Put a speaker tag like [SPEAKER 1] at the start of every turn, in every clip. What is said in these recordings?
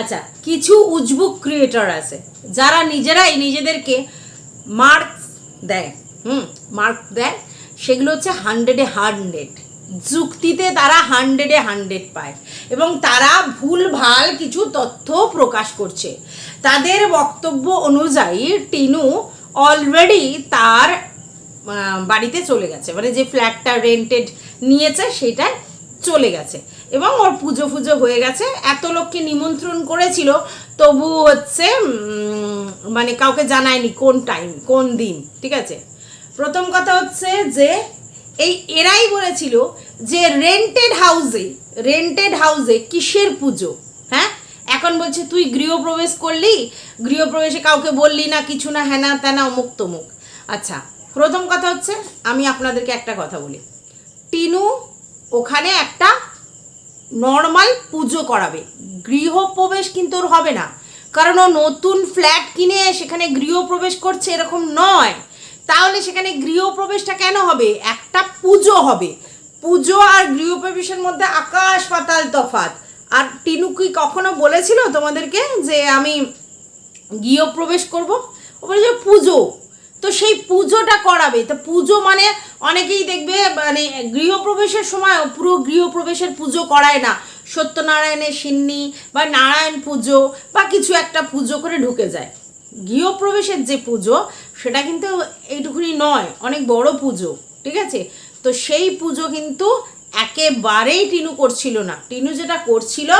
[SPEAKER 1] আচ্ছা কিছু উজবুক ক্রিয়েটর আছে, যারা নিজেরাই নিজেদেরকে মার্কস দেয়, হুম মার্ক দেয়, সেগুলো হচ্ছে হান্ড্রেডে হান্ড্রেড যুক্তিতে তারা হান্ড্রেডে হান্ড্রেড পায় এবং তারা ভুল, ভালো কিছু তথ্য প্রকাশ করছে। তাদের বক্তব্য অনুযায়ী টিনু অলরেডি তার বাড়িতে চলে গেছে। মানে যে ফ্ল্যাটটা রেন্টেড নিয়েছে, সেটায় চলে গেছে। এবং ওর পুজো ফুজো হয়ে গেছে। এত লোককে নিমন্ত্রণ করেছিল, তবু হচ্ছে মানে কাউকে জানায়নি কোন টাইম কোন দিন, ঠিক আছে? প্রথম কথা হচ্ছে যে, এই এরাই বলেছিল যে রেন্টেড হাউসে রেন্টেড হাউসে কিসের পুজো? হ্যাঁ? এখন বলছে, তুই গৃহপ্রবেশ করলি? গৃহপ্রবেশে কাউকে বললি না, কিছু না হ্যানা ত্যানা অমুক তমুক? আচ্ছা প্রথম কথা হচ্ছে, আমি আপনাদেরকে একটা কথা বলি। টিনু, ওখানে একটা নর্মাল পুজো করাবে। গৃহপ্রবেশ কিন্তু ওর হবে না। কারণ ও নতুন ফ্ল্যাট কিনে সেখানে গৃহপ্রবেশ করছে এরকম নয়। তাহলে সেখানে গৃহপ্রবেশটা কেন হবে? একটা পুজো হবে। পুজো আর গৃহপ্রবেশের মধ্যে আকাশ পাতাল তফাত আর টিনু কি কখনো বলেছিল তোমাদেরকে যে আমি গৃহপ্রবেশ করব? ও বলে যে পুজো। তো সেই পুজোটা করাবে। তো পুজো মানে অনেকেই দেখবে মানে গৃহপ্রবেশের সময় পুরো গৃহপ্রবেশের পুজো করায় না। সত্যনারায়ণের সিন্নি বা নারায়ণ পুজো বা কিছু একটা পুজো করে ঢুকে যায়। গৃহপ্রবেশের যে পুজো, সেটা কিন্তু এইটুকুনি নয়, অনেক বড় পুজো, ঠিক আছে? তো সেই পুজো কিন্তু একেবারেই টিনু করছিল না। টিনু যেটা করছিল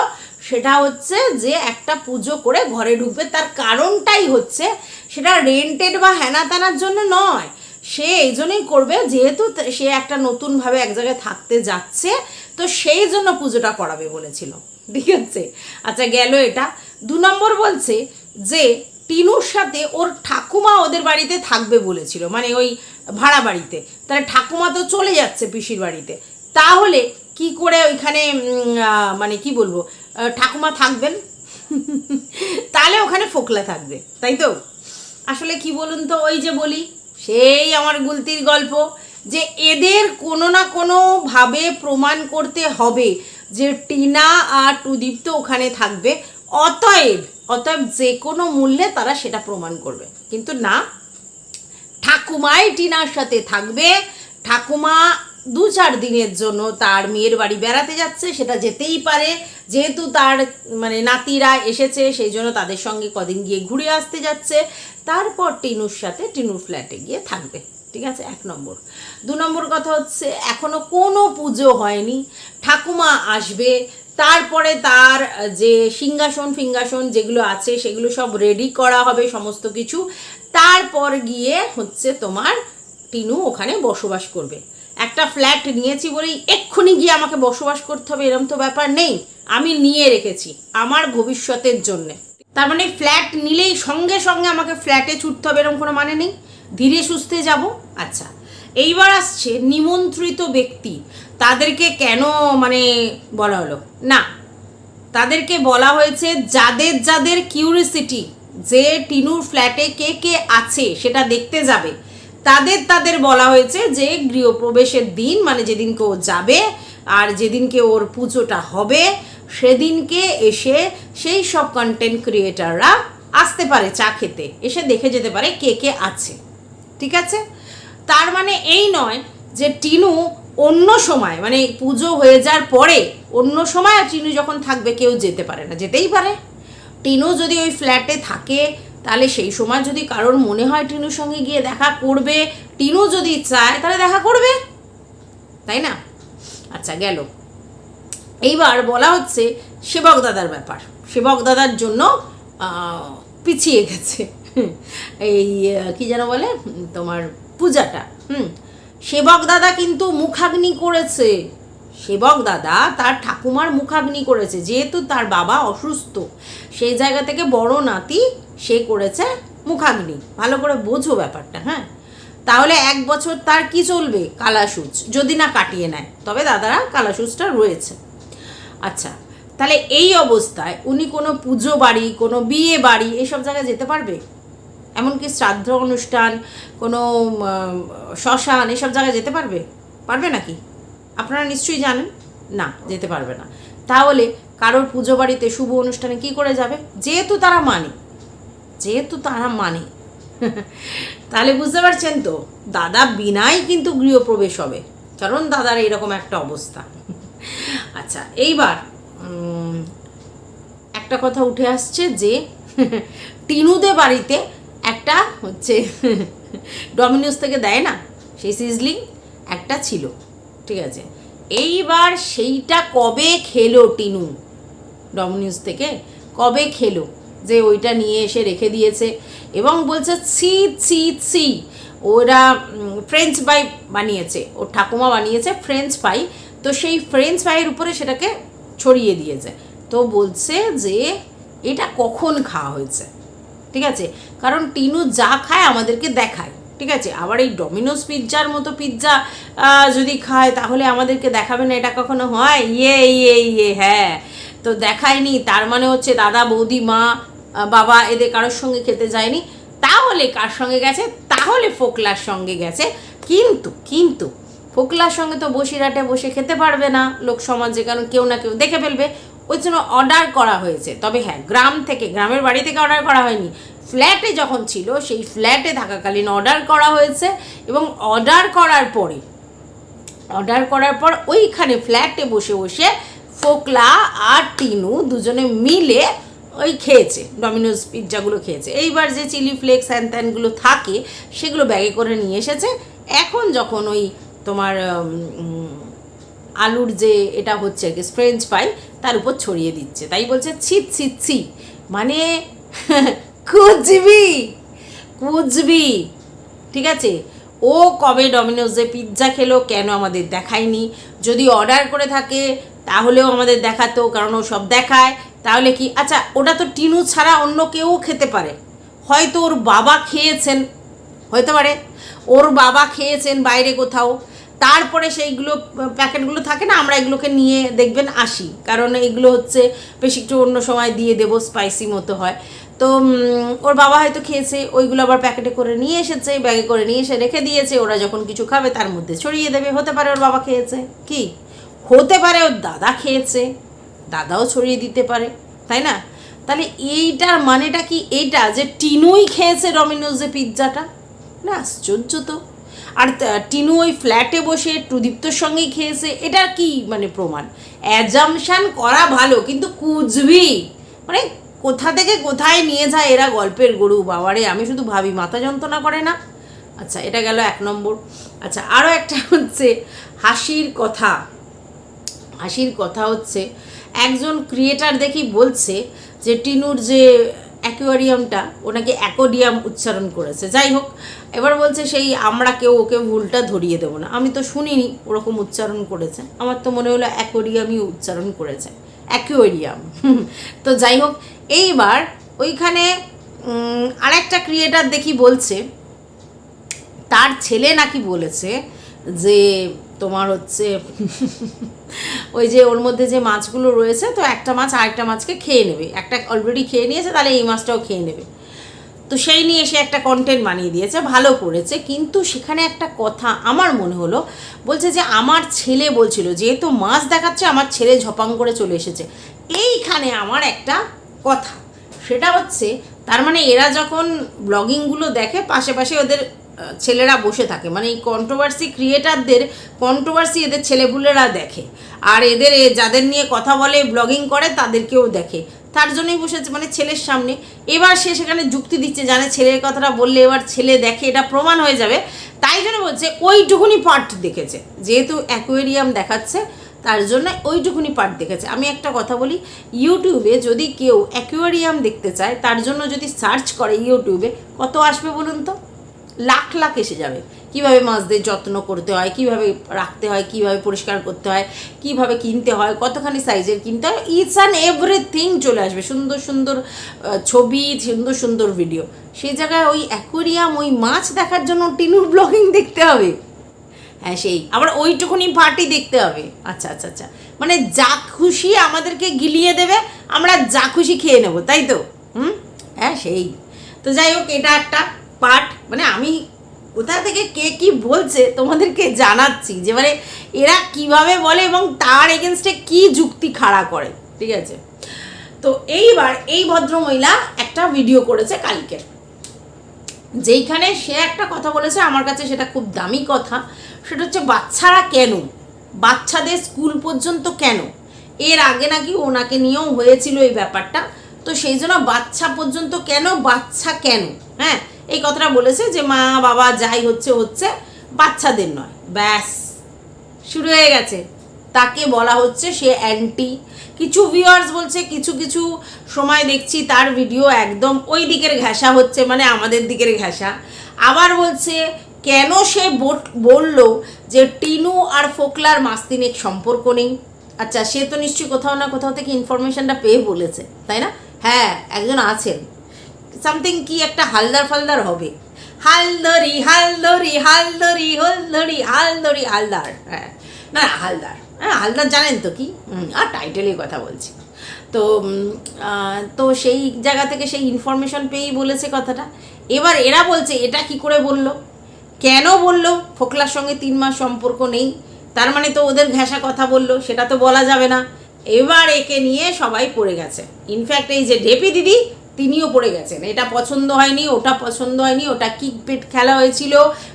[SPEAKER 1] সেটা হচ্ছে যে একটা পুজো করে ঘরে ঢুকবে। তার কারণটাই হচ্ছে সেটা রেন্টেড বা হেনা তেনার জন্য নয়। সে এই জন্যই করবে, যেহেতু সে একটা নতুনভাবে এক জায়গায় থাকতে যাচ্ছে, তো সেই জন্য পুজোটা করাবে বলেছিল। ঠিক আছে? আচ্ছা গেল এটা। দু নম্বর বলছে যে টিনুর সাথে ওর ঠাকুমা ওদের বাড়িতে থাকবে বলেছিল মানে ওই ভাড়া বাড়িতে। তাহলে ঠাকুমা তো চলে যাচ্ছে পিসির বাড়িতে। তাহলে কি করে ওইখানে মানে কি বলব ঠাকুমা থাকবেন। তাহলে ওখানে ফোকলা থাকবে, তাই তো? আসলে কি বলুন তো, ওই যে বলি, সেই আমার গুলতির গল্প যে এদের কোনো না কোনোভাবে প্রমাণ করতে হবে যে টিনা আর টুদীপ তো ওখানে থাকবে। অতএব অতএব যে কোনো মূল্যে তারা সেটা প্রমাণ করবে। কিন্তু না, ঠাকুমাই টিনার সাথে থাকবে। ঠাকুমা দু চার দিনের জন্য তার মেয়ের বাড়ি বেড়াতে যাচ্ছে, সেটা যেতেই পারে। যেহেতু তার মানে নাতিরা এসেছে, সেই জন্য তাদের সঙ্গে কদিন গিয়ে ঘুরে আসতে যাচ্ছে। তারপর টিনুর সাথে টিনুর ফ্ল্যাটে গিয়ে থাকবে, ঠিক আছে? এক নম্বর। দু নম্বর কথা হচ্ছে, এখনও কোনো পুজো হয়নি। ঠাকুমা আসবে, তারপরে তার যে সিংহাসন ফিঙ্গাসন যেগুলো আছে, সেগুলো সব রেডি করা হবে সমস্ত কিছু। তারপর গিয়ে হচ্ছে তোমার টিনু ওখানে বসবাস করবে। একটা ফ্ল্যাট নিয়েছি বলেই এক্ষুনি গিয়ে আমাকে বসবাস করতে হবে, এরম তো ব্যাপার নেই। আমি নিয়ে রেখেছি, আমার ভবিষ্যতের জন্যে। তার মানে ফ্ল্যাট নিলেই সঙ্গে সঙ্গে আমাকে ফ্ল্যাটে ছুটতে হবে এরকম কোনো মানে নেই। ধীরে সুস্থে যাব। আচ্ছা এইবার আসছে নিমন্ত্রিত ব্যক্তি। তাদেরকে কেন মানে বলা হলো? না, তাদেরকে বলা হয়েছে যাদের যাদের কিউরিসিটি যে টিনুর ফ্ল্যাটে কে কে আছে সেটা দেখতে যাবে। তাদের তাদের বলা হয়েছে যে গৃহপ্রবেশের দিন মানে যেদিনকে ও যাবে আর যেদিনকে ওর পুজোটা হবে, সেদিনকে এসে সেই সব কন্টেন্ট ক্রিয়েটাররা আসতে পারে চা খেতে, এসে দেখে যেতে পারে কে কে আছে, ঠিক আছে? তার মানে এই নয় যে টিনু অন্য সময় মানে পুজো হয়ে যাওয়ার পরে অন্য সময় টিনু যখন থাকবে কেউ যেতে পারে না, যেতেই পারে। টিনু যদি ওই ফ্ল্যাটে থাকে তাহলে সেই সময় যদি কারোর মনে হয় টিনুর সঙ্গে গিয়ে দেখা করবে, টিনু যদি চায় তাহলে দেখা করবে, তাই না? আচ্ছা গেল। এইবার বলা হচ্ছে সেবক দাদার ব্যাপার। সেবক দাদার জন্য পিছিয়ে গেছে। এই, কি যেন বলে, তোমার পূজাটা। হুম, সেবক দাদা কিন্তু মুখাগ্নি করেছে। সেবক দাদা তার ঠাকুমার মুখাগ্নি করেছে, যেহেতু তার বাবা অসুস্থ। সেই জায়গা থেকে বড় নাতি সে করেছে মুখাগ্নি। ভালো করে বোঝো ব্যাপারটা হ্যাঁ? তাহলে এক বছর তার কি চলবে? কালাসুচ। যদি না কাটিয়ে নেয়, তবে দাদারা কালাসুচটা রয়েছে। আচ্ছা তাহলে এই অবস্থায় উনি কোনো পুজো বাড়ি, কোনো বিয়ে বাড়ি এসব জায়গায় যেতে পারবে? এমনকি শ্রাদ্ধ অনুষ্ঠান, কোনো শ্মশান এসব জায়গায় যেতে পারবে? পারবে নাকি? আপনারা নিশ্চয়ই জানেন? না, যেতে পারবে না। তাহলে কারোর পুজো বাড়িতে শুভ অনুষ্ঠানে কি করে যাবে? যেহেতু তারা মানে। যেহেতু তারা মানে। তাহলে বুঝতে পারছেন তো, দাদা বিনাই কিন্তু গৃহপ্রবেশ হবে। কারণ দাদার এরকম একটা অবস্থা। আচ্ছা এইবার একটা কথা উঠে আসছে যে টিনুদে বাড়িতে একটা হচ্ছে ডমিনোস থেকে দেয় না, সেই সিজলিং একটা ছিল, ঠিক আছে? এইবার সেইটা কবে খেলো টিনু? ডমিনোস থেকে কবে খেলো? যে ওইটা নিয়ে এসে রেখে দিয়েছে। এবং বলছে, ছি ছি ছি। ওরা ফ্রেঞ্চ ফ্রাই বানিয়েছে। ওর ঠাকুমা বানিয়েছে ফ্রেঞ্চ ফ্রাই তো সেই ফ্রেঞ্চ ফ্রাইয়ের উপরে সেটাকে ছড়িয়ে দিয়েছে। তো বলছে যে, এটা কখন খাওয়া হয়েছে? ঠিক আছে? কারণ টিনু যা খায় আমাদেরকে দেখায়। ঠিক আছে? আবার এই ডমিনোস পিৎজার মতো পিৎজা যদি খায়, তাহলে আমাদেরকে দেখাবে না, এটা কখনো হয়? ইয়ে ইয়ে ইয়ে হ্যাঁ। তো দেখায়নি, তার মানে হচ্ছে দাদা, বৌদি, মা বাবা এদের কারোর সঙ্গে খেতে যায়নি। তাহলে কার সঙ্গে গেছে? তাহলে ফোকলার সঙ্গে গেছে। কিন্তু কিন্তু ফোকলার সঙ্গে তো বসিরহাটে বসে খেতে পারবে না লোক সমাজে, কারণ কেউ না কেউ দেখে ফেলবে। ওই জন্য অর্ডার করা হয়েছে। তবে হ্যাঁ গ্রাম থেকে, গ্রামের বাড়ি থেকে অর্ডার করা হয়নি। ফ্ল্যাটে যখন ছিল, সেই ফ্ল্যাটে থাকাকালীন অর্ডার করা হয়েছে এবং অর্ডার করার পরে অর্ডার করার পর ওইখানে ফ্ল্যাটে বসে বসে ফোকলা আর টিনু দুজনে মিলে ওই খেয়েছে ডমিনোজ পিৎজাগুলো খেয়েছে। এইবার যে চিলি ফ্লেক্স হ্যান ত্যানগুলো থাকে, সেগুলো ব্যাগে করে নিয়ে এসেছে। এখন যখন ওই তোমার আলুর যে এটা হচ্ছে আর কি ফ্রেঞ্চ ফ্রাই তার উপর ছড়িয়ে দিচ্ছে। তাই বলছে ছিট ছিট ছি। মানে কুচবি কুচবি ঠিক আছে? ও কবে ডমিনোজে পিৎজা খেলো কেন আমাদের দেখায়নি? যদি অর্ডার করে থাকে তাহলেও আমাদের দেখাতো, কারণ ও সব দেখায়। তাহলে কি? আচ্ছা ওটা তো টিনু ছাড়া অন্য কেউ খেতে পারে। হয়তো ওর বাবা খেয়েছেন হতে পারে। ওর বাবা খেয়েছেন বাইরে কোথাও। তারপরে সেইগুলো প্যাকেটগুলো থাকে না, আমরা এগুলোকে নিয়ে দেখবেন, আসি। কারণ এগুলো হচ্ছে বেশি একটু অন্য সময় দিয়ে দেবো স্পাইসি মতো হয়। তো ওর বাবা হয়তো খেয়েছে, ওইগুলো আবার প্যাকেটে করে নিয়ে এসেছে, ব্যাগে করে নিয়ে এসে রেখে দিয়েছে। ওরা যখন কিছু খাবে, তার মধ্যে ছড়িয়ে দেবে। হতে পারে ওর বাবা খেয়েছে। কি? হতে পারে ওর দাদা খেয়েছে, দাদাও ছড়িয়ে দিতে পারে, তাই না? তাহলে এইটার মানেটা কি এইটা যে টিনুই খেয়েছে ডমিনোজে পিৎজাটা? না, আশ্চর্য তো। আর টিনু ওই ফ্ল্যাটে বসে টুদীপ্তর সঙ্গেই খেয়েছে, এটা কি মানে প্রমাণ? অ্যাজামশান করা ভালো, কিন্তু কুজবি মানে কোথা থেকে কোথায় নিয়ে যায় এরা গল্পের গরু, বাবারে, আমি শুধু ভাবি, মাথা যন্ত্রণা করে না? আচ্ছা এটা গেল এক নম্বর। আচ্ছা আরও একটা হচ্ছে হাসির কথা। হাসির কথা হচ্ছে, একজন ক্রিয়েটার দেখি বলছে যে টিনুর যে অ্যাকোয়ারিয়ামটা ওনাকে অ্যাকোডিয়াম উচ্চারণ করেছে। যাই হোক, এবার বলছে সেই আমরা কেউ ওকে ভুলটা ধরিয়ে দেবো না। আমি তো শুনিনি ওরকম উচ্চারণ করেছে। আমার তো মনে হলো অ্যাকোরিয়ামই উচ্চারণ করেছে। অ্যাকোয়ারিয়াম তো যাই হোক, এইবার ওইখানে আরেকটা ক্রিয়েটার দেখি বলছে, তার ছেলে নাকি বলেছে যে তোমার হচ্ছে ওই যে ওর মধ্যে যে মাছগুলো রয়েছে, তো একটা মাছ আরেকটা মাছকে খেয়ে নেবে। একটা অলরেডি খেয়ে নিয়েছে, তাহলে এই মাছটাও খেয়ে নেবে। তো সেই নিয়ে সে একটা কন্টেন্ট বানিয়ে দিয়েছে, ভালো করেছে। কিন্তু সেখানে একটা কথা আমার মনে হলো, বলছে যে আমার ছেলে বলছিল, যেহেতু মাছ দেখাচ্ছে, আমার ছেলে ঝপাং করে চলে এসেছে। এইখানে আমার একটা কথা। সেটা হচ্ছে, তার মানে এরা যখন ব্লগিংগুলো দেখে, পাশে পাশে ওদের ছেলেরা বসে থাকে। মানে এই কন্ট্রোভার্সি ক্রিয়েটারদের কন্ট্রোভার্সি এদের ছেলেপুলেরা দেখে। আর এদের যাদের নিয়ে কথা বলে ব্লগিং করে, তাদেরকেও দেখে। তার জন্যই বসেছে মানে ছেলের সামনে। এবার সে সেখানে যুক্তি দিচ্ছে জানে ছেলের কথাটা বললে এবার ছেলে দেখে, এটা প্রমাণ হয়ে যাবে। তাই জন্য বলছে, ওইটুকুনি পার্ট দেখেছে। যেহেতু অ্যাকোয়ারিয়াম দেখাচ্ছে, তার জন্য ওইটুকুনি পার্ট দেখেছে। আমি একটা কথা বলি ইউটিউবে যদি কেউ অ্যাকোয়ারিয়াম দেখতে চায়, তার জন্য যদি সার্চ করে ইউটিউবে কত আসবে বলুন তো? লাখ লাখ এসে যাবে। কীভাবে মাছদের যত্ন করতে হয়, কীভাবে রাখতে হয়, কীভাবে পরিষ্কার করতে হয়, কীভাবে কিনতে হয়, কতখানি সাইজের কিনতে হয় ইটস অ্যান এভরিথিং চলে আসবে। সুন্দর সুন্দর ছবি, সুন্দর সুন্দর ভিডিও সেই জায়গায় ওই অ্যাকোরিয়াম ওই মাছ দেখার জন্য টিনুর ব্লগিং দেখতে হবে। হ্যাঁ সেই। আবার ওইটুকুনি পার্টি দেখতে হবে। আচ্ছা আচ্ছা আচ্ছা। মানে যা খুশি আমাদেরকে গিলিয়ে দেবে, আমরা যা খুশি খেয়ে নেব, তাই তো? হুম? হ্যাঁ সেই। তো যাই হোক, এটা একটা। পার্ট মানে আমি কোথা থেকে কে কি বলছে তোমাদেরকে জানাচ্ছি যে মানে এরা কীভাবে বলে এবং তার এগেনস্টে কি যুক্তি খাড়া করে, ঠিক আছে? তো এইবার এই ভদ্রমহিলা একটা ভিডিও করেছে কালকের যেইখানে সে একটা কথা বলেছে, আমার কাছে সেটা খুব দামি কথা। সেটা হচ্ছে, বাচ্চারা কেন? বাচ্চাদের স্কুল পর্যন্ত কেন? এর আগে নাকি ওনাকে নিয়েও হয়েছিল এই ব্যাপারটা। তো সেই জন্য বাচ্চা পর্যন্ত কেন? বাচ্চা কেন? হ্যাঁ? এই কথাটা বলেছে যে মা, বাবা যাই হচ্ছে হচ্ছে। বাচ্চাদের নয়। ব্যাস। শুরু হয়ে গেছে। তাকে বলা হচ্ছে সে অ্যান্টি কিছু ভিউয়ার্স বলছে, কিছু কিছু সময় দেখছি তার ভিডিও একদম ওই দিকের ঘেঁষা হচ্ছে মানে আমাদের দিকের ঘেঁষা। আবার বলছে, কেন সে বলল যে টিনু আর ফোকলার মাস্তিনের সম্পর্ক নেই? আচ্ছা সে তো নিশ্চয়ই কোথাও না কোথাও থেকে ইনফরমেশনটা পেয়ে বলেছে, তাই না? হ্যাঁ একজন আছেন। সামথিং কি একটা হালদার ফালদার হবে। হালদরি হালদরি হালদরি, হলদরি, হালদরি, হালদার। হ্যাঁ না হালদার। হ্যাঁ হালদার জানেন তো কি? আর টাইটেলের কথা বলছি। তো তো সেই জায়গা থেকে সেই ইনফরমেশন পেয়েই বলেছে কথাটা। এবার এরা বলছে, এটা কি করে বলল? কেন বলল? ফোকলার সঙ্গে তিন মাস সম্পর্ক নেই। তার মানে তো ওদের ঘেঁষা কথা বলল, সেটা তো বলা যাবে না। এবার একে নিয়ে সবাই পড়ে গেছে। ইনফ্যাক্ট এই যে ঢেপি দিদি তিনিও পড়ে গেছেন। এটা পছন্দ হয়নি, ওটা পছন্দ হয়নি, ওটা কিক পেট খেলা হয়েছিল,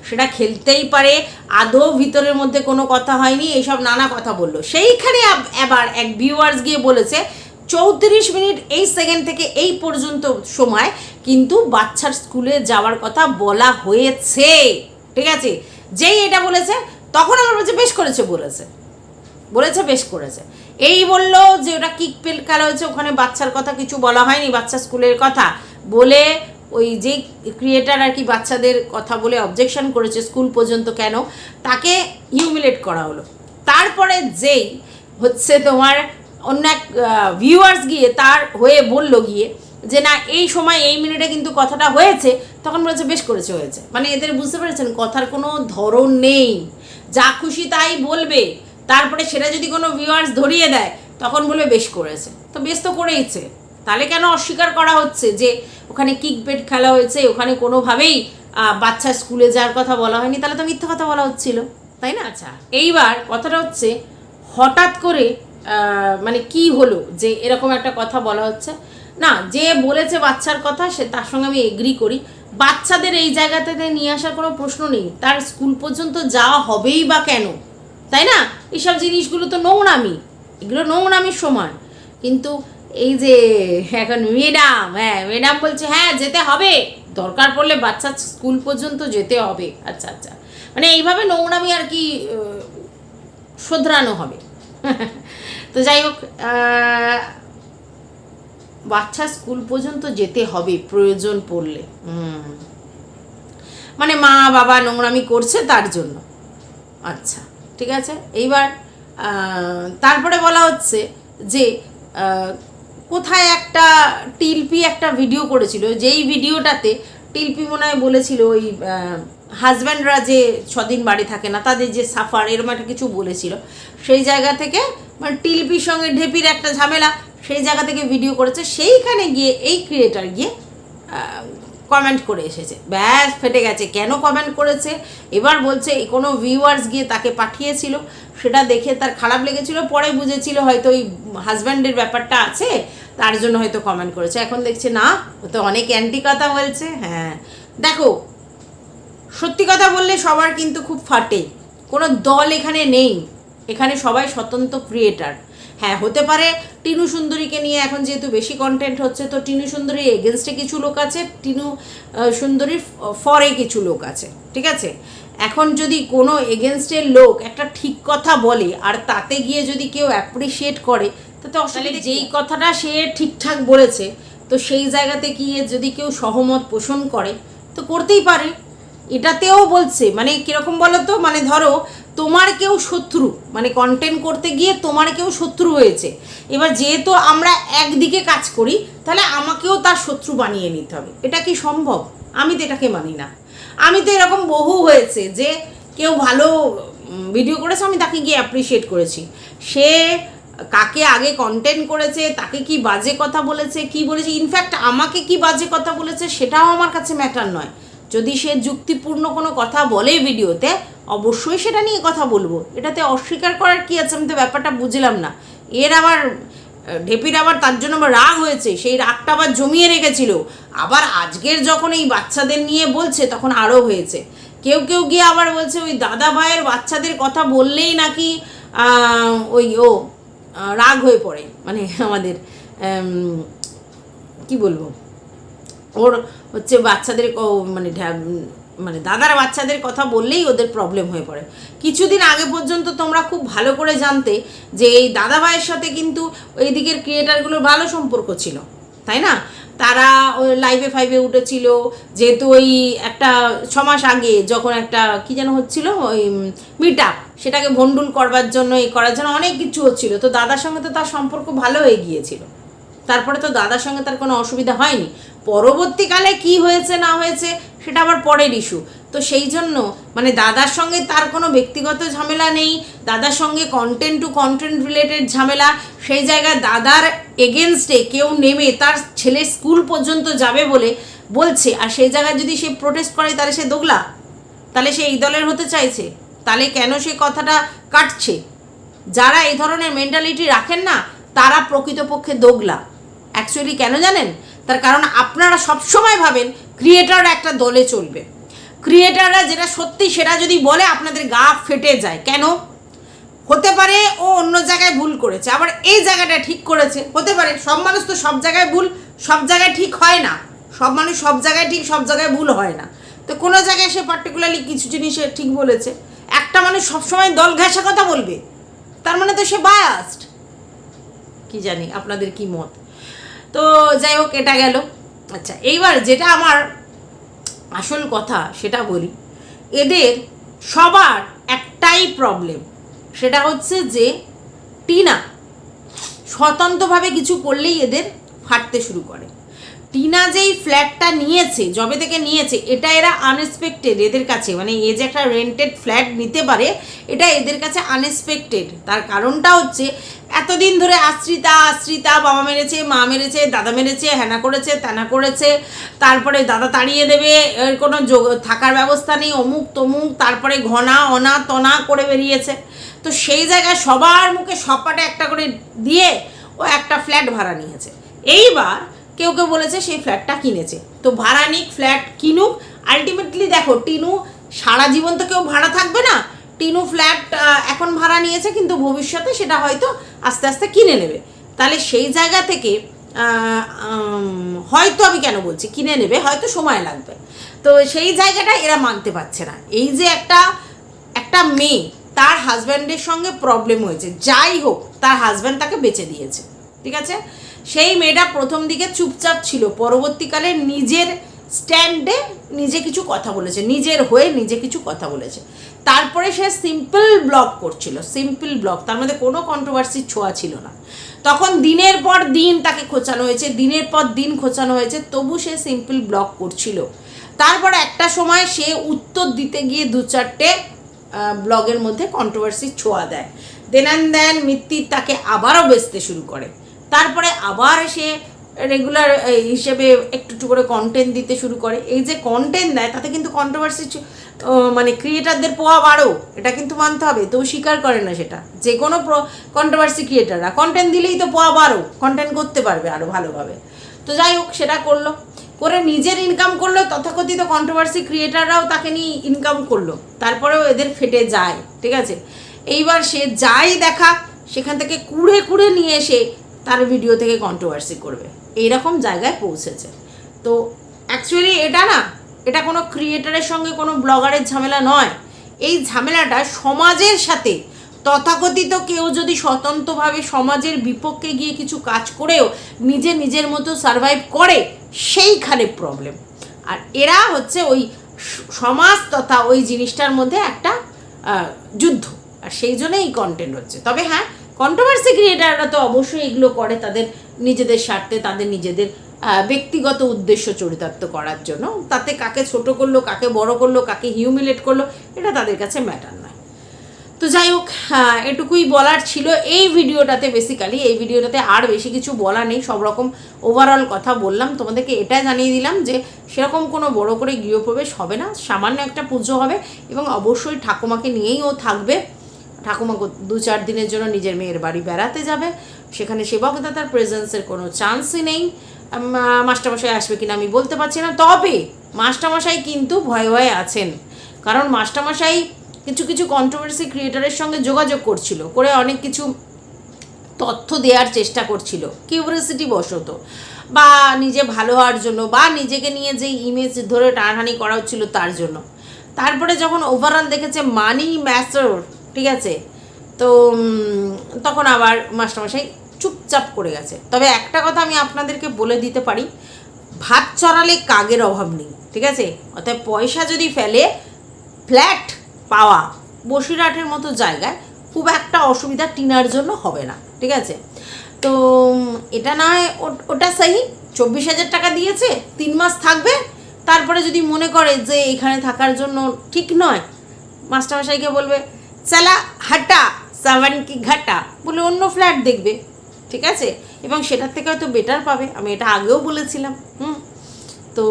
[SPEAKER 1] সেটা খেলতেই পারে। আদৌ ভিতরের মধ্যে কোনো কথা হয়নি এইসব নানা কথা বলল। সেইখানে এবার এক ভিউয়ার্স গিয়ে বলেছে, চৌত্রিশ মিনিট এই সেকেন্ড থেকে এই পর্যন্ত সময় কিন্তু বাচ্চার স্কুলে যাওয়ার কথা বলা হয়েছে। ঠিক আছে? যেই এটা বলেছে, তখন আমার বলছে, বেশ করেছে, বলেছে। বলেছে, বেশ করেছে। এই বলল যে ওটা কিক পেল খেলা হয়েছে, ওখানে বাচ্চার কথা কিছু বলা হয়নি, বাচ্চা স্কুলের কথা। বলে ওই যে ক্রিয়েটার আর কি বাচ্চাদের কথা বলে অবজেকশন করেছে স্কুল পর্যন্ত কেন, তাকে হিউমিলেট করা হলো। তারপরে যেই হচ্ছে তোমার অন্য এক ভিউয়ার্স গিয়ে তার হয়ে বলল গিয়ে যে না, এই সময় এই মিনিটে কিন্তু কথাটা হয়েছে, তখন বলেছে বেশ করেছে হয়েছে। মানে এদের বুঝতে পেরেছেন, কথার কোনো ধরন নেই। যা খুশি তাই বলবে। তারপরে সেটা যদি কোনো ভিউয়ার্স ধরিয়ে দেয় তখন বলবে বেশ করেছে। তো বেশ তো করেইছে। তাহলে কেন অস্বীকার করা হচ্ছে যে ওখানে কিক বেট খেলা হয়েছে ওখানে কোনোভাবেই বাচ্চা স্কুলে যাওয়ার কথা বলা হয়নি? তাহলে তো মিথ্যা কথা বলা হচ্ছিল তাই না? আচ্ছা। এইবার কথাটা হচ্ছে হঠাৎ করে মানে কি হলো যে এরকম একটা কথা বলা হচ্ছে? না যে বলেছে বাচ্চার কথা সে তার সঙ্গে আমি এগ্রি করি। বাচ্চাদের এই জায়গাতে নিয়ে আসার কোনো প্রশ্ন নেই। তার স্কুল পর্যন্ত যাওয়া হবেই বা কেন? তাই না? এইসব জিনিসগুলো তো নোংরামি। এগুলো নোংরামির সমান কিন্তু এই যে এখন ম্যাডাম হ্যাঁ ম্যাডাম বলছে হ্যাঁ যেতে হবে। দরকার পড়লে বাচ্চা স্কুল পর্যন্ত যেতে হবে। আচ্ছা আচ্ছা। মানে এইভাবে নোংরামি আর কি শোধরানো হবে। তো যাই হোক বাচ্চা স্কুল পর্যন্ত যেতে হবে, প্রয়োজন পড়লে। মানে মা বাবা নোংরামি করছে তার জন্য। আচ্ছা। ঠিক আছে? এইবার তারপরে বলা হচ্ছে যে কোথায় একটা টিলপি একটা ভিডিও করেছিল, যেই ভিডিওটাতে টিলপি মনে হয় বলেছিল ওই হাজব্যান্ডরা যে ছদিন বাড়ি থাকে না, তাদের যে সাফার, এরকম একটা কিছু বলেছিল। সেই জায়গা থেকে মানে টিলপির সঙ্গে ঢেপির একটা ঝামেলা, সেই জায়গা থেকে ভিডিও করেছে। সেইখানে গিয়ে, এই ক্রিয়েটার গিয়ে কমেন্ট করে এসেছে। ব্যাস, ফেটে গেছে। কেন কমেন্ট করেছে? এবার বলছে কোনো ভিউয়ার্স গিয়ে তাকে পাঠিয়েছিল, সেটা দেখে তার খারাপ লেগেছিল, পরে বুঝেছিল হয়তো ওই হাজব্যান্ডের ব্যাপারটা আছে, তার জন্য হয়তো কমেন্ট করেছে। এখন দেখছে, না, ও তো অনেক অ্যান্টি কথা বলছে হ্যাঁ। দেখো, সত্যি কথা বললে সবার কিন্তু খুব ফাটে। কোনো দল এখানে নেই। এখানে সবাই স্বতন্ত্র ক্রিয়েটার হ্যাঁ হতে পারে টিনু সুন্দরীকে নিয়ে এখন যেহেতু বেশি কন্টেন্ট হচ্ছে তো টিনু সুন্দরীর এগেনস্টে কিছু লোক আছে টিনু সুন্দরীর ফরে কিছু লোক আছে ঠিক আছে? এখন যদি কোনো এগেনস্টের লোক একটা ঠিক কথা বলে আর তাতে গিয়ে যদি কেউ অ্যাপ্রিসিয়েট করে তাতে অসুবিধা যেই কথাটা সে ঠিকঠাক বলেছে তো সেই জায়গাতে গিয়ে যদি কেউ সহমত পোষণ করে তো করতেই পারে। এটাতেও বলছে মানে কীরকম বলো তো মানে ধরো তোমার কেউ শত্রু মানে কন্টেন্ট করতে গিয়ে তোমার কেউ শত্রু হয়েছে। এবার যেহেতু আমরা একদিকে কাজ করি, তাহলে আমাকেও তার শত্রু বানিয়ে নিতে হবে। এটা কি সম্ভব? আমি তো এটাকে মানি না। আমি তো এরকম বহু হয়েছে যে কেউ ভালো ভিডিও করেছে, আমি তাকে গিয়ে অ্যাপ্রিসিয়েট করেছি। সে কাকে আগে কন্টেন্ট করেছে, তাকে কি বাজে কথা বলেছে, কি বলেছে ইনফ্যাক্ট আমাকে কি বাজে কথা বলেছে, সেটাও আমার কাছে ম্যাটার নয়। যদি সে যুক্তিপূর্ণ কোনো কথা বলে ভিডিওতে অবশ্যই সেটা নিয়ে কথা বলব। এটাতে অস্বীকার করার কি আছে আমি তো ব্যাপারটা বুঝলাম না। এর আবার ঢেপির আবার তার জন্য আবার রাগ হয়েছে, সেই রাগটা আবার জমিয়ে রেখেছিল। আবার আজকের যখন এই বাচ্চাদের নিয়ে বলছে, তখন আরও হয়েছে। কেউ কেউ গিয়ে আবার বলছে, ওই দাদা ভাইয়ের বাচ্চাদের কথা বললেই নাকি ওই ও রাগ হয়ে পড়ে। মানে আমাদের কি বলব? ওর হচ্ছে বাচ্চাদের মানে মানে দাদার বাচ্চাদের কথা বললেই ওদের প্রবলেম হয়ে পড়ে। কিছুদিন আগে পর্যন্ত তোমরা খুব ভালো করে জানতে যে এই দাদা ভাইয়ের সাথে কিন্তু ওই দিকের ক্রিয়েটারগুলোর ভালো সম্পর্ক ছিল, তাই না? তারা লাইভে ফাইভে উঠেছিল, যেহেতু ওই একটা ছ মাস আগে যখন একটা, কি যেন হচ্ছিল, ওই মিট আপ সেটাকে ভন্ডুল করবার জন্য, এই করার জন্য অনেক কিছু হচ্ছিল। তো দাদার সঙ্গে তো তার সম্পর্ক ভালো হয়ে গিয়েছিল। তারপরে তো দাদার সঙ্গে তার কোনো অসুবিধা হয়নি। পরবর্তীকালে কি হয়েছে না হয়েছে সেটা আবার পরের ইস্যু তো সেই জন্য মানে দাদার সঙ্গে তার কোনো ব্যক্তিগত ঝামেলা নেই, দাদার সঙ্গে কন্টেন্ট টু কন্টেন্ট রিলেটেড ঝামেলা, সেই জায়গায় দাদার এগেনস্টে কেউ নেমে তার ছেলে স্কুল পর্যন্ত যাবে বলে বলছে, আর সেই জায়গায় যদি সে প্রোটেস্ট করে তাহলে সে দোগলা? তাহলে সে এই দলের হতে চাইছে? তাহলে কেন সে কথাটা কাটছে? যারা এই ধরনের মেন্টালিটি রাখেন না, তারা প্রকৃতপক্ষে দোগলা। অ্যাকচুয়ালি কেন জানেন? তার কারণ আপনারা সবসময় ভাবেন ক্রিয়েটার একটা দলে চলবে। ক্রিয়েটাররা যেটা সত্যি সেটা যদি বলে আপনাদের গা ফেটে যায়। কেন? হতে পারে ও অন্য জায়গায় ভুল করেছে, আবার এই জায়গাটা ঠিক করেছে। হতে পারে সব মানুষ তো সব জায়গায় ভুল, সব জায়গায় ঠিক হয় না। সব মানুষ সব জায়গায় ঠিক, সব জায়গায় ভুল হয় না। তো কোনো জায়গায় সে পার্টিকুলারলি কিছু জিনিসে ঠিক বলেছে। একটা মানুষ সবসময় দল ঘেঁষা কথা বলবে, তার মানে তো সে বায়াস্ট কি জানি, আপনাদের কি মত? তো যাই হোক, এটা গেল। আচ্ছা এইবার যেটা আমার আসল কথা, সেটা বলি। এদের সবার একটাই প্রবলেম সেটা হচ্ছে যে টিনা স্বতন্ত্রভাবে কিছু করলেই এদের ফাটতে শুরু করে। টিনা যেই ফ্ল্যাটটা নিয়েছে জবে থেকে নিয়েছে, এটা এরা আনএক্সপেক্টেড এদের কাছে মানে এ যে একটা রেন্টেড ফ্ল্যাট নিতে পারে, এটা এদের কাছে আনএক্সপেক্টেড তার কারণটা হচ্ছে এতদিন ধরে আশ্রিতা আশ্রিতা, বাবা মেরেছে, মা মেরেছে, দাদা মেরেছে হ্যানা করেছে ত্যানা করেছে, তারপরে দাদা তাড়িয়ে দেবে, এর কোনো যোগ, থাকার ব্যবস্থা নেই, অমুক, তমুক, তারপরে ঘনা, অনা, তনা করে বেরিয়েছে। তো সেই জায়গায় সবার মুখে সপাটে একটা করে দিয়ে ও একটা ফ্ল্যাট ভাড়া নিয়েছে। এইবার কেউ কেউ বলেছে সেই ফ্ল্যাটটা কিনেছে। তো ভাড়া নিক, ফ্ল্যাট কিনুক আলটিমেটলি দেখো, টিনু সারা জীবন তো কেউ ভাড়া থাকবে না টিনু ফ্ল্যাট এখন ভাড়া নিয়েছে, কিন্তু ভবিষ্যতে সেটা হয়তো আস্তে আস্তে কিনে নেবে। তাহলে সেই জায়গা থেকে হয়তো আমি কেন বলছি, কিনে নেবে, হয়তো সময় লাগবে। তো সেই জায়গাটা এরা মানতে পারছে না। এই যে একটা একটা মেয়ে, তার হাজব্যান্ডের সঙ্গে প্রবলেম হয়েছে। যাই হোক, তার হাজব্যান্ড তাকে বেঁচে দিয়েছে। ঠিক আছে? সেই মেয়েটা প্রথম দিকে চুপচাপ ছিল। পরবর্তীকালে নিজের স্ট্যান্ডে নিজে কিছু কথা বলেছে, নিজের হয়ে নিজে কিছু কথা বলেছে। তারপরে সে সিম্পল ব্লগ করছিল সিম্পল ব্লগ তার মধ্যে কোনো কন্ট্রোভার্সির ছোঁয়া ছিল না। তখন দিনের পর দিন তাকে খোঁচানো হয়েছে, দিনের পর দিন খোঁচানো হয়েছে, তবু সে সিম্পল ব্লগ করছিল। তারপর একটা সময় সে উত্তর দিতে গিয়ে দু চারটে ব্লগের মধ্যে কন্ট্রোভার্সি ছোঁয়া দেয়। দেন অ্যান্ড দেন মিত্তির তাকে আবারও বেচতে শুরু করে। তারপরে আবার সে রেগুলার হিসেবে একটু একটু করে কন্টেন্ট দিতে শুরু করে। এই যে কন্টেন্ট দেয়, তাতে কিন্তু কন্ট্রোভার্সি মানে ক্রিয়েটারদের পোয়া বাড়ো, এটা কিন্তু মানতে হবে তো স্বীকার করে না সেটা। যে কোনো কন্ট্রোভার্সি ক্রিয়েটাররা কন্টেন্ট দিলেই তো পোয়া বাড়ো কন্টেন্ট করতে পারবে আরও ভালোভাবে। তো যাই হোক, সেটা করল। করে নিজের ইনকাম করল, তথাকথিত কন্ট্রোভার্সি ক্রিয়েটাররাও তাকে নিয়ে ইনকাম করল। তারপরেও এদের ফেটে যায়, ঠিক আছে? এইবার সে যাই দেখা, সেখান থেকে কুড়ে কুড়ে নিয়ে এসে তার ভিডিও থেকে কন্ট্রোভার্সি করবে। এইরকম জায়গায় পৌঁছেছে। তো অ্যাকচুয়ালি এটা না, এটা কোনো ক্রিয়েটারের সঙ্গে কোনো ব্লগারের ঝামেলা নয়। এই ঝামেলাটা সমাজের সাথে তথাকথিত কেউ যদি স্বতন্ত্রভাবে সমাজের বিপক্ষে গিয়ে কিছু কাজ করেও নিজে নিজের মতো সারভাইভ করে, সেইখানে প্রবলেম আর এরা হচ্ছে ওই সমাজ তথা ওই জিনিসটার মধ্যে একটা যুদ্ধ। আর সেই জন্যই এই কন্টেন্ট হচ্ছে। তবে হ্যাঁ কন্ট্রোভার্সি ক্রিয়েটাররা তো অবশ্যই এগুলো করে, তাদের নিজেদের স্বার্থে তাদের নিজেদের ব্যক্তিগত উদ্দেশ্য চরিতার্থ করার জন্য। তাতে কাকে ছোট করল, কাকে বড় করল, কাকে হিউমিলেট করল, এটা তাদের কাছে ম্যাটার নয়। তো যাই হোক এটুকুই বলার ছিল। এই ভিডিওটাতে বেসিক্যালি এই ভিডিওটাতে আর বেশি কিছু বলা নেই। সব রকম ওভারঅল কথা বললাম। তোমাদেরকে এটা জানিয়ে দিলাম যে, সেরকম কোনো বড় করে গৃহপ্রবেশ হবে না। সামান্য একটা পুজো হবে এবং অবশ্যই ঠাকুমাকে নিয়েই ও থাকবে। ঠাকুমা দু চার দিনের জন্য নিজের মেয়ের বাড়ি বেড়াতে যাবে। সেখানে সেবকদাতার প্রেজেন্সের কোনো চান্সই নেই। মাস্টারমশাই আসবে কিনা আমি বলতে পারছি না। তবে মাস্টারমশাই কিন্তু ভয়ে ভয়ে আছেন। কারণ মাস্টারমশাই কিছু কিছু কন্ট্রোভার্সি ক্রিয়েটারের সঙ্গে যোগাযোগ করছিল, করে অনেক কিছু তথ্য দেওয়ার চেষ্টা করছিল কিউরিয়াসিটি বশত। বা নিজে ভালো হওয়ার জন্য বা নিজেকে নিয়ে যে ইমেজ ধরে টানাটানি করা হচ্ছিল তার জন্য। তারপরে যখন ওভারঅল দেখেছে মানি ম্যাসর ঠিক আছে? তো তখন আবার মাস্টারমশাই চুপচাপ করে গেছে। তবে একটা কথা আমি আপনাদেরকে বলে দিতে পারি, ভাত চড়ালে কাগের অভাব নেই, ঠিক আছে? অর্থাৎ পয়সা যদি ফেলে, ফ্ল্যাট পাওয়া বসিরহাটের মতো জায়গায় খুব একটা অসুবিধা টিনার জন্য হবে না, ঠিক আছে? তো এটা না ওটা সাহি চব্বিশ হাজার টাকা দিয়েছে, তিন মাস থাকবে, তারপরে যদি মনে করে যে এখানে থাকার জন্য ঠিক নয়, মাস্টারমশাইকে বলবে চালা হাটা, সাবান কি ঘাটা, বলে অন্য ফ্ল্যাট দেখবে, ঠিক আছে? এবং সেটার থেকে হয়তো বেটার পাবে, আমি এটা আগেও বলেছিলাম, হুম? তো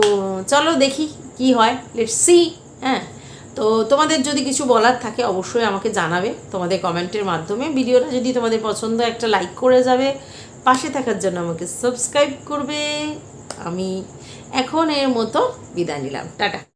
[SPEAKER 1] চলো দেখি কি হয় লেট সি হ্যাঁ? তো তোমাদের যদি কিছু বলার থাকে, অবশ্যই আমাকে জানাবে, তোমাদের কমেন্টের মাধ্যমে। ভিডিওটা যদি তোমাদের পছন্দ একটা লাইক করে যাবে, পাশে থাকার জন্য আমাকে সাবস্ক্রাইব করবে। আমি এখন এর মতো বিদায় নিলাম। টাটা।